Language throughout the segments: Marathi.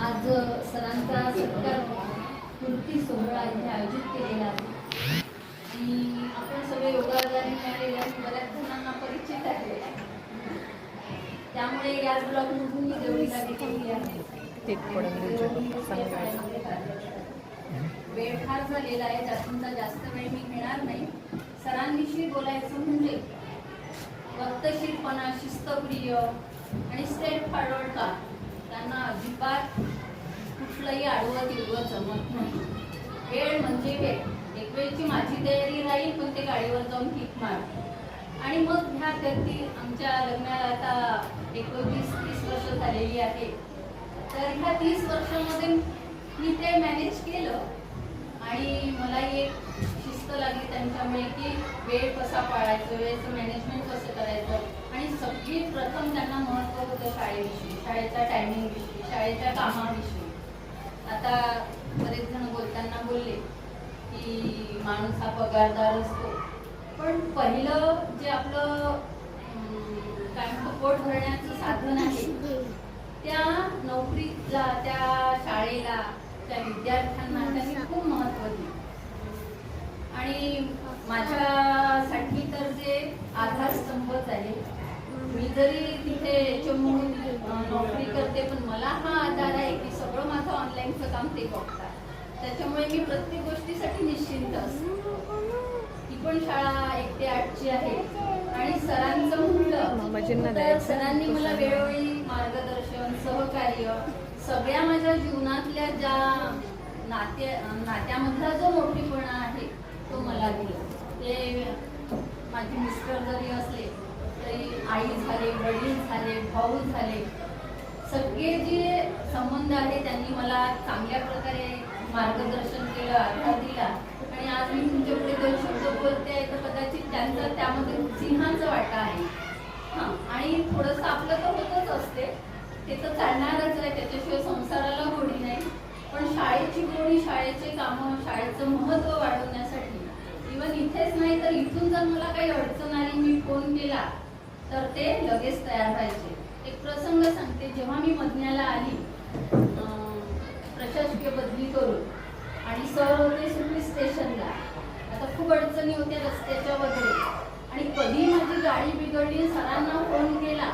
आज सरांचा सत्कार मूर्ती सोहळा इथे आयोजित केलेला आहे. आणि आपण सगळे योगादानी मिळालेले आणि बऱ्याच जणांना परिचित आहे त्यामुळे याच ब्लॉगमधून मी देवळीला गेलेली आहे वेळ फार झालेला आहे त्यातूनचा जास्त वेळ मी घेणार नाही. सरांविषयी बोलायचं म्हणजे वक्तशीरपणा शिस्तप्रिय आणि स्ट्रेट फॉरवर्ड का त्यांना अजिबात कुठलंही आडवं तिडवं जमत नाही. वेळ म्हणजे वेळ. एक वेळची माझी तयारी राहील पण ते गाडीवर जाऊन किक मार आणि मग ह्या व्यक्ती आमच्या लग्नाला आता एकोणतीस तीस वर्ष झालेली आहे. तर ह्या तीस वर्षामध्ये मी ते मॅनेज केलं. आणि मला एक शिस्त लागली त्यांच्यामुळे की वेळ कसा पाळायचा वेळेचं मॅनेजमेंट कसं करायचं आणि सगळी प्रथम त्यांना महत्त्व होतं शाळेविषयी शाळेच्या टायमिंगविषयी शाळेच्या कामाविषयी. आता बरेच जण बोलताना बोलले की माणूस हा पगारदार असतो. पण पहिलं जे आपलं काय म्हणतो पोट भरण्याचं साधन आहे त्या नोकरीला त्या शाळेला त्या विद्यार्थ्यांना त्यांनी खूप महत्त्व माझ्यासाठी तर जे आधारस्तंभच आहे. मी जरी तिथे अं, नोकरी करते पण मला हा आधार आहे की सगळं माझं ऑनलाईनचं काम ते बघतात. त्याच्यामुळे मी प्रत्येक गोष्टीसाठी निश्चिंत असते. ही पण शाळा एक ते आठची आहे. आणि सरांचं म्हटलं तर. सरांनी मला वेळोवेळी मार्गदर्शन सहकार्य सगळ्या माझ्या जीवनातल्या ज्या नाते नात्यामधला जो मोठेपणा आहे तो मला दिला. ते माझे मिस्टर जरी असले तरी आई झाले वडील झाले भाऊ झाले सगळे जे संबंध आहे त्यांनी मला चांगल्या प्रकारे मार्गदर्शन केलं आधार दिला. आणि आज मी तुमच्यापुढे दोन शब्द बोलते आहे तर कदाचित त्यांचा त्यामध्ये सिंहांचा वाटा आहे. हां आणि थोडंसं आपलं तर होतच असते. ते तर चालणारच आहे त्याच्याशिवाय संसाराला गोडी नाही पण शाळेची गोडी शाळेचे कामं शाळेचं महत्त्व वाढवण्यासाठी इवन इथेच नाही तर इथून जर मला काही अडचण आली मी फोन केला तर ते लगेच तयार व्हायचे. एक प्रसंग सांगते. जेव्हा मी मधण्याला आली प्रशासकीय बदली करून आणि सर होते सुटली स्टेशनला. आता खूप अडचणी होत्या रस्त्याच्या वगैरे. आणि कधी माझी गाडी बिघडली सरांना फोन केला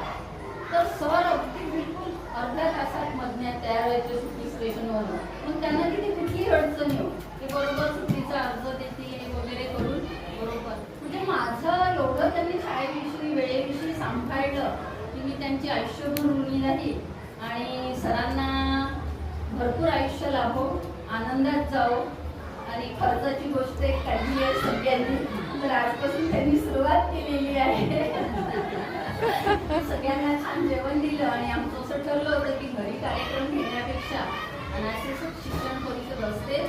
तर सर अगदी बिलकुल अर्ध्या तासात मधण्यात तयार व्हायचे सुट्टी स्टेशनवरून मग त्यांना तिथे कुठलीही अडचण येऊ ते बरोबर सुट्टीचा अर्ज देतील वगैरे करून बरोबर म्हणजे माझं एवढं त्यांनी शाळेविषयी वेळेविषयी सांभाळलं की मी त्यांची आयुष्यभर ऋणी राहील आणि सरांना भरपूर आयुष्य लाभो आनंदात जाओ आणि खर्चाची गोष्ट एक काढली आहे सगळ्यांनी. तर आजपासून त्यांनी सुरुवात केलेली आहे. सगळ्यांना छान जेवण दिलं आणि आमचं असं ठरलं होतं की घरी कार्यक्रम घेण्यापेक्षा अनायसेच शिक्षण परिषद असते.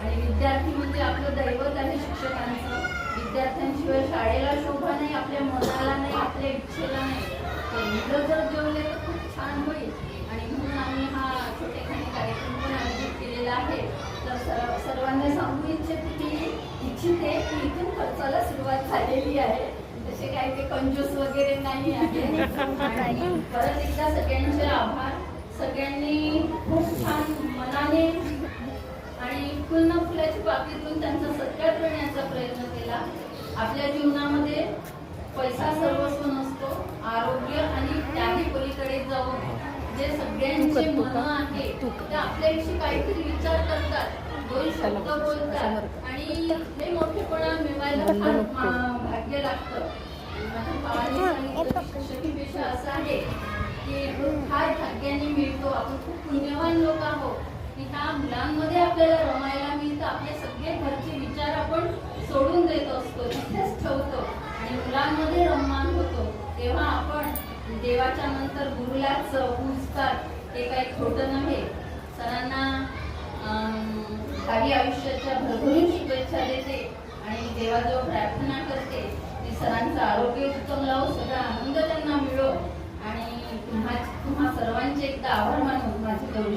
आणि विद्यार्थी म्हणजे आपलं दैवत आहे शिक्षकांचं. विद्यार्थ्यांशिवाय शाळेला शोभा नाही आपल्या मनाला नाही आपल्या इच्छेला नाही. तर जर जेवले तर खूप छान होईल. आणि म्हणून आम्ही हा छोटेखानी कार्यक्रम पण आयोजित केलेला आहे. तर सर्व सर्वांना सांगू इच्छिते की इच्छिते की इथून खर्चाला सुरुवात झालेली आहे. तसे काही ते कंजूस वगैरे नाही आहे. परत एकदा सगळ्यांचे आभार. सगळ्यांनी खूप छान मनाने आणि फुल फुलाची बाबतीतून त्यांचा सत्कार करण्याचा प्रयत्न केला. आपल्या जीवनामध्ये पैसा सर्वस्व नसतो आरोग्य आणि त्याही पलीकडे जाऊन जे सगळ्यांचे मन? आहे तू आपल्याविषयी काहीतरी विचार करतात. दोन शब्द समोर बोलतात. आणि हे मोठेपणा मिळवायला भाग्य लागतं. माझ्या असा आहे की फार भाग्याने मिळतो. आपण खूप पुण्यवान लोक आहोत. की ह्या मुलांमध्ये आपल्याला रमायला मिळतं. आपले सगळे घरचे विचार आपण सोडून देत असतो. तिथेच ठेवतो. आणि मुलांमध्ये रममान होतो. तेव्हा आपण देवाच्या नंतर गुरुलाच पूजतात ते काही खोटं नव्हे. सरांना अं, आयुष्याच्या भरभरून शुभेच्छा देते आणि देवाजवळ प्रार्थना करते. की सणांचं आरोग्य उत्तम लावो सगळा आनंद त्यांना मिळो. आणि तुम्हा तुम्हा सर्वांचे एकदा आभार मानून माझी गौरी